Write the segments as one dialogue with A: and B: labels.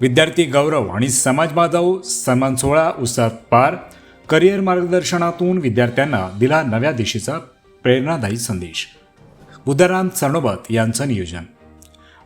A: विद्यार्थी गौरव आणि समाज बांधव सन्मान सोहळा उत्साहात पार. करिअर मार्गदर्शनातून विद्यार्थ्यांना दिला नव्या दिशेचा प्रेरणादायी संदेश. बुद्धाराम सरनोबत यांचं नियोजन.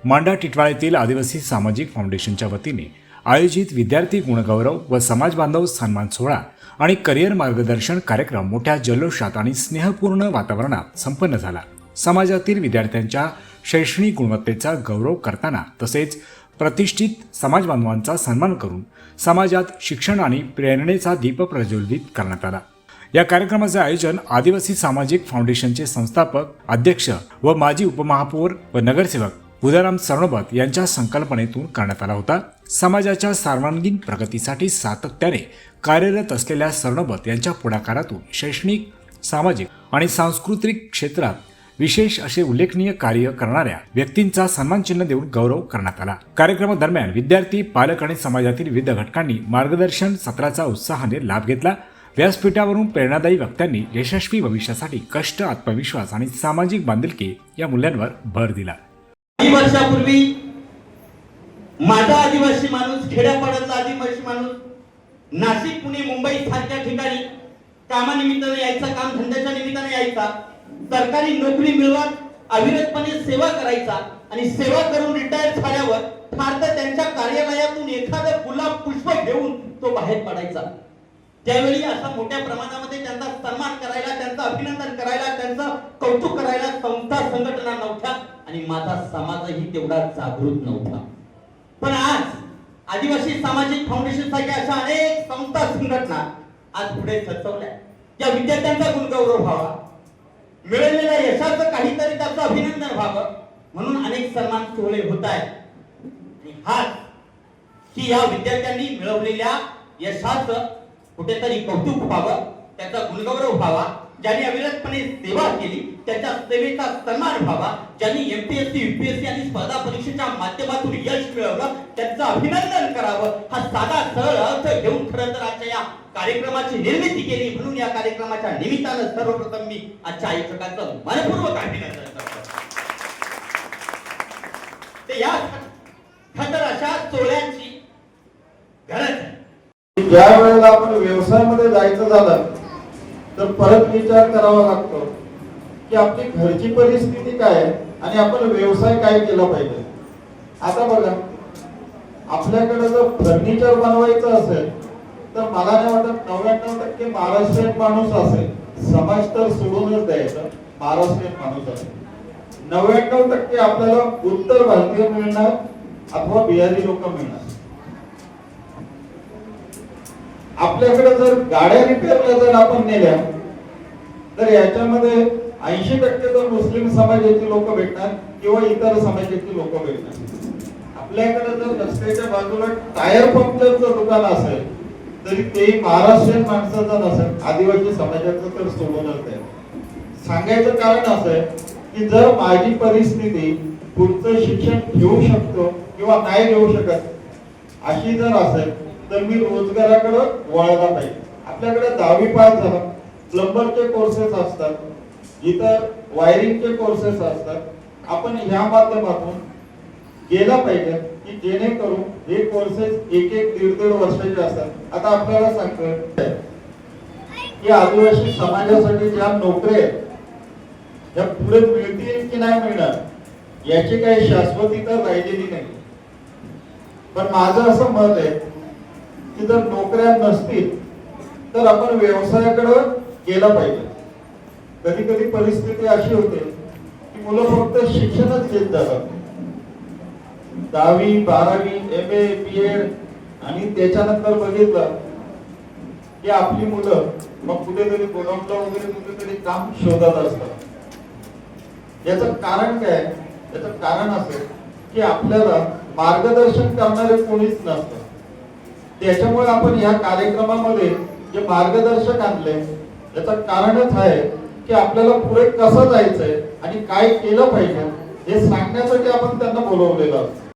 A: मांडा टिटवाळ्यातील आदिवासी सामाजिक फाउंडेशनच्या वतीने आयोजित विद्यार्थी गुणगौरव व समाज बांधव सन्मान सोहळा आणि करिअर मार्गदर्शन कार्यक्रम मोठ्या जल्लोषात आणि स्नेहपूर्ण वातावरणात संपन्न झाला. समाजातील विद्यार्थ्यांच्या शैक्षणिक गुणवत्तेचा गौरव करताना तसेच प्रतिष्ठित समाज बांधवांचा सन्मान करून समाजात शिक्षण आणि प्रेरणेचा दीप प्रज्वलित करण्यात आला. या कार्यक्रमाचे आयोजन आदिवासी सामाजिक फाउंडेशनचे संस्थापक अध्यक्ष व माजी उपमहापौर व नगरसेवक उदाराम सरणोबत यांच्या संकल्पनेतून करण्यात आला होता. समाजाच्या सर्वांगीण प्रगतीसाठी सातत्याने कार्यरत असलेल्या सरणोबत यांच्या पुढाकारातून शैक्षणिक सामाजिक आणि सांस्कृतिक क्षेत्रात विशेष असे उल्लेखनीय कार्य करणाऱ्या व्यक्तींचा सन्मानचिन्ह देऊन गौरव करण्यात आला. कार्यक्रमादरम्यान विद्यार्थी पालक आणि समाजातील विविध घटकांनी मार्गदर्शन सत्राचा उत्साहाने लाभ घेतला. व्यासपीठावरून प्रेरणादायी वक्त्यांनी यशस्वी भविष्यासाठी कष्ट आत्मविश्वास आणि सामाजिक बांधिलकी या मूल्यांवर भर दिला.
B: काही वर्षापूर्वी माझा आदिवासी माणूस खेड्यापाड्यातला आदिवासी माणूस नाशिक पुणे मुंबई सारख्या ठिकाणी कामानिमित्ताने यायचा काम धंद्याच्या निमित्ताने यायचा. सरकारी नोकरी मिळवत अविरतपणे सेवा करायचा आणि सेवा करून रिटायर झाल्यावर फार तर त्यांच्या कार्यालयातून एखादं गुलाब पुष्प घेऊन तो बाहेर पडायचा. त्यावेळी असा मोठ्या प्रमाणामध्ये त्यांचा सन्मान करायला त्यांचं अभिनंदन करायला त्यांचं कौतुक करायला संस्था संघटना नव्हत्या आणि माझा समाजही तेवढा जागृत नव्हता. पण आज आदिवासी सामाजिक फाउंडेशन सारख्या अशा अनेक संस्था संघटना आज पुढे सचवल्या या विद्यार्थ्यांचा गुणगौरव व्हावा. मिळालेल्या यशाचं काहीतरी त्याचं अभिनंदन व्हावं म्हणून अनेक सन्मान सोहळे होत आहेत. आणि हाच की या विद्यार्थ्यांनी मिळवलेल्या यशाचं कुठेतरी कौतुक व्हावं त्याचा गुणगौरव व्हावा ज्यांनी अविरतपणे सेवा केली त्याच्या सेवेचा सन्मान व्हावा. ज्यांनी एमपीएससी युपीएससी आणि स्पर्धा परीक्षेच्या माध्यमातून यश मिळवलं त्यांचं अभिनंदन करावं. हा साधा सरळ अर्थ घेऊन खरं तर आजच्या या कार्यक्रमाची निर्मिती केली. म्हणून या कार्यक्रमाच्या निमित्तानं सर्वप्रथम मी आजच्या आयोजकांचं मनपूर्वक अभिनंदन करतो. ते या खतर अशा सोहळ्यांची गरज
C: ज्या वेळेला आपण व्यवसायामध्ये जायचं झालं तर परत विचार करावा लागतो की आपली घरची परिस्थिती काय आहे आणि आपण व्यवसाय काय केला पाहिजे. आता बघा आपल्याकडे जर फर्निचर बनवायचं असेल तर मला नाही वाटत नव्याण्णव टक्के महाराष्ट्रीयन माणूस असेल. समाज तर सोडूनच द्यायचं महाराष्ट्रीयन माणूस असेल. नव्याण्णव टक्के आपल्याला उत्तर भारतीय मिळणार अथवा बिहारी लोक मिळणार. आपल्याकडे जर गाड्या रिपेअरला जर आपण नेल्या तर याच्यामध्ये ऐंशी टक्के तर मुस्लिम समाजाची लोक भेटणार किंवा इतर समाजाची लोक भेटणार आपल्याकडे जर रस्त्याच्या बाजूला टायर पंक्चरचं दुकान असेल तरी ते महाराष्ट्रीयन माणसाचं नसेल आदिवासी समाजाचं तर सोडूनच आहे. सांगायचं कारण असं आहे की जर माझी परिस्थिती पुढचं शिक्षण घेऊ शकतो किंवा नाही घेऊ शकत अशी जर असेल तर मी रोजगाराकडे वळला पाहिजे आपल्याकडे दहावी पास झाला प्लंबरचे कोर्सेस असतात इतर वायरिंगचे कोर्सेस असतात. आपण ह्या माध्यमातून गेला पाहिजे की जेणेकरून हे कोर्सेस एक एक दीड दीड वर्षाचे असतात. आता आपल्याला सांगतोय की आदिवासी समाजासाठी ज्या नोकऱ्या आहेत त्या पुढे मिळतील की नाही मिळणार याची काही शाश्वती तर राहिलेली नाही. पण माझं असं मत आहे की जर नोकऱ्या नसतील तर आपण व्यवसायाकडे गेला पाहिजे. कधी कधी परिस्थिती अशी होते की मुलं फक्त शिक्षणच घेत जातात. दहावी बारावी एम ए बी एड आणि त्याच्यानंतर बघितलं की आपली मुलं मग कुठेतरी गोदामला वगैरे कुठेतरी काम शोधत असतात. याचं कारण काय याचं कारण असं की आपल्याला मार्गदर्शन करणारे कोणीच नसतं. त्याच्यामुळे आपण या कार्यक्रमामध्ये जे मार्गदर्शक आणले याचं कारणच आहे की आपल्याला पुढे कसं जायचंय आणि काय केलं पाहिजे हे सांगण्यासाठी आपण त्यांना बोलवलेलं असतं.